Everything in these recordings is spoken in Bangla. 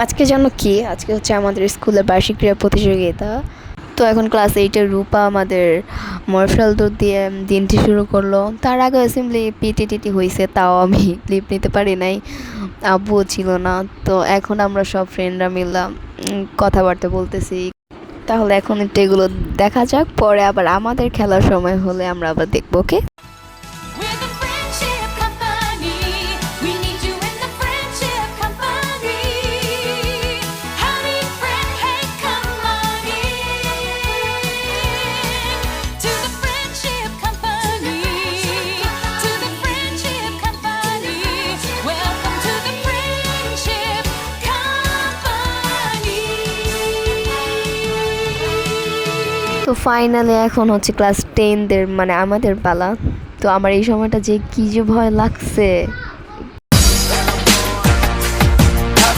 আজকে জানো কি? আজকে হচ্ছে আমাদের স্কুলের বার্ষিক ক্রীড়া প্রতিযোগিতা। তো এখন ক্লাস এইটের রূপা আমাদের মরফেল দৌড় দিয়ে দিনটি শুরু করল। তার আগে অ্যাসেম্বলি পিটি টিটি হয়েছে তাও আমি ক্লিপ নিতে পারি নাই। আব্বুও ছিল না। তো এখন আমরা সব ফ্রেন্ডরা মিললাম কথাবার্তা বলতেছি। তাহলে এখন একটু এগুলো দেখা যাক, পরে আবার আমাদের খেলার সময় হলে আমরা আবার দেখব ওকে তো ফাইনালি এখন হচ্ছে ক্লাস টেনদের মানে আমাদের পালা তো আমার এই সময়টা যে কি যে ভয় লাগছে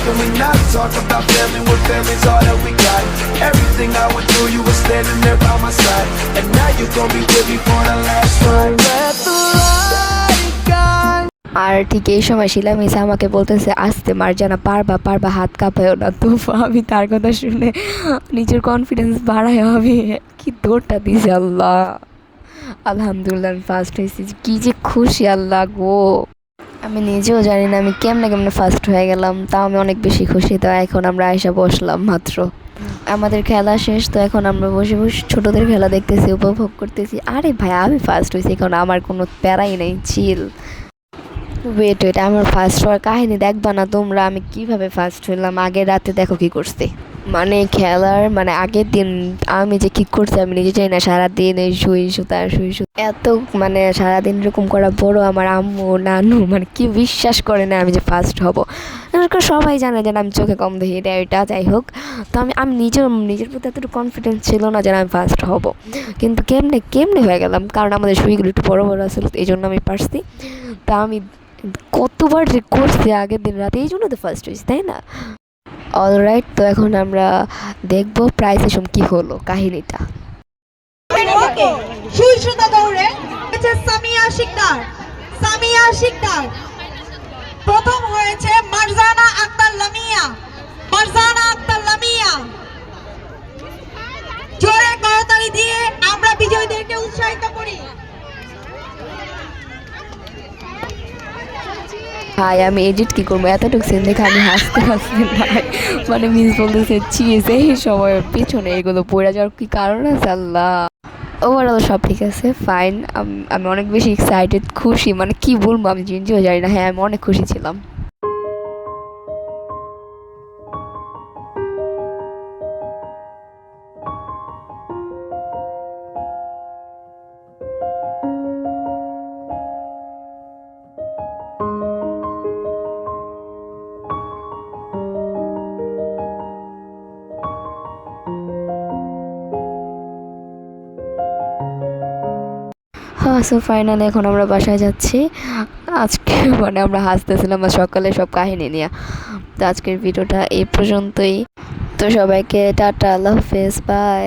can we not talk about family when family's all that we got? Everything I would do, you were standing there by my side. And now you're gonna be with me for the last time. Let the light. আর ঠিক এই সময় শিলা মিসা আমাকে বলতেছে, আসতে মার্জানা পারবা পারবা, হাত কাঁপায়ও না। তো আমি তার কথা শুনে নিজের কনফিডেন্স বাড়ায় আমি, কি দৌড়টা দিয়েছি আল্লাহ। আলহামদুলিল্লাহ ফার্স্ট হয়েছি। কি যে খুশি আল্লাহ গো। আমি নিজেও জানি না আমি কেমনে কেমনে ফার্স্ট হয়ে গেলাম, তাও আমি অনেক বেশি খুশি। তো এখন আমরা এসে বসলাম মাত্র। আমাদের খেলা শেষ, তো এখন আমরা বসে বসে ছোটোদের খেলা দেখতেছি, উপভোগ করতেছি। আরে ভাই, আমি ফার্স্ট হয়েছি, এখন আমার কোনো প্যারাই নেই চিল ওয়েট ওয়েট আমার ফার্স্ট হওয়ার কাহিনী দেখবা না তোমরা? আমি কীভাবে ফার্স্ট হইলাম? আগের রাতে দেখো কি করছি। মানে খেলার মানে আগের দিন আমি যে কি করছি আমি নিজে চাই না। সারাদিন এই শুই শুতা শুই শুতা এত মানে সারাদিন এরকম করা বড় আমার আম্মু, নানু মানে কি বিশ্বাস করে না আমি যে ফার্স্ট হব। সবাই জানে যে না আমি চোখে কম দেখি, এটা এটা যাই হোক। তো আমি আমি নিজের নিজের প্রতি এতটুকু কনফিডেন্স ছিল না যে না আমি ফার্স্ট হব। কিন্তু কেমনে কেমনে হয়ে গেলাম? কারণ আমাদের সুইগুলো একটু বড় বড় আসলে এই জন্য আমি পারছি। তা আমি কতবার করছি আগের দিন রাতে? এই জন্য তো ফার্স্ট হয়েছি, তাই না? অলরাইট তো এখন আমরা দেখব প্রাইস এসব কি হলো, কাহিনীটা। সুই দৌড়ে সামিয়া শিকদার। সামিয়া শিকদার প্রথম হয়েছে মারজানা আক্তার লামিয়া মারজানা আক্তার লামিয়া জোরে করতালি দিয়ে আমরা বিজয়ীদেরকে উৎসাহিত করি ভাই, আমি এডিট কি করব? এতটুকু সেন দেখে আমি হাসতে হাসতে ভাই মানে মিস বলতেছে চিজ এই সময় পিছনে এগুলো পড়ে যাওয়ার কি কারণ আছে? আল্লাহ! ওভারঅল সব ঠিক আছে ফাইন আমি অনেক বেশি এক্সাইটেড খুশি। মানে কি বলব, আমি জিনিসও জানি না। হ্যাঁ আমি অনেক খুশি ছিলাম। সো ফাইনালি এখন আমরা বাসায় যাচ্ছি। আজকে মানে আমরা হাসতেছিলাম সকালে সব কাহিনী নিয়ে। তো আজকের ভিডিওটা এই পর্যন্তই। তো সবাইকে টাটা, আল্লাহ হাফেজ বাই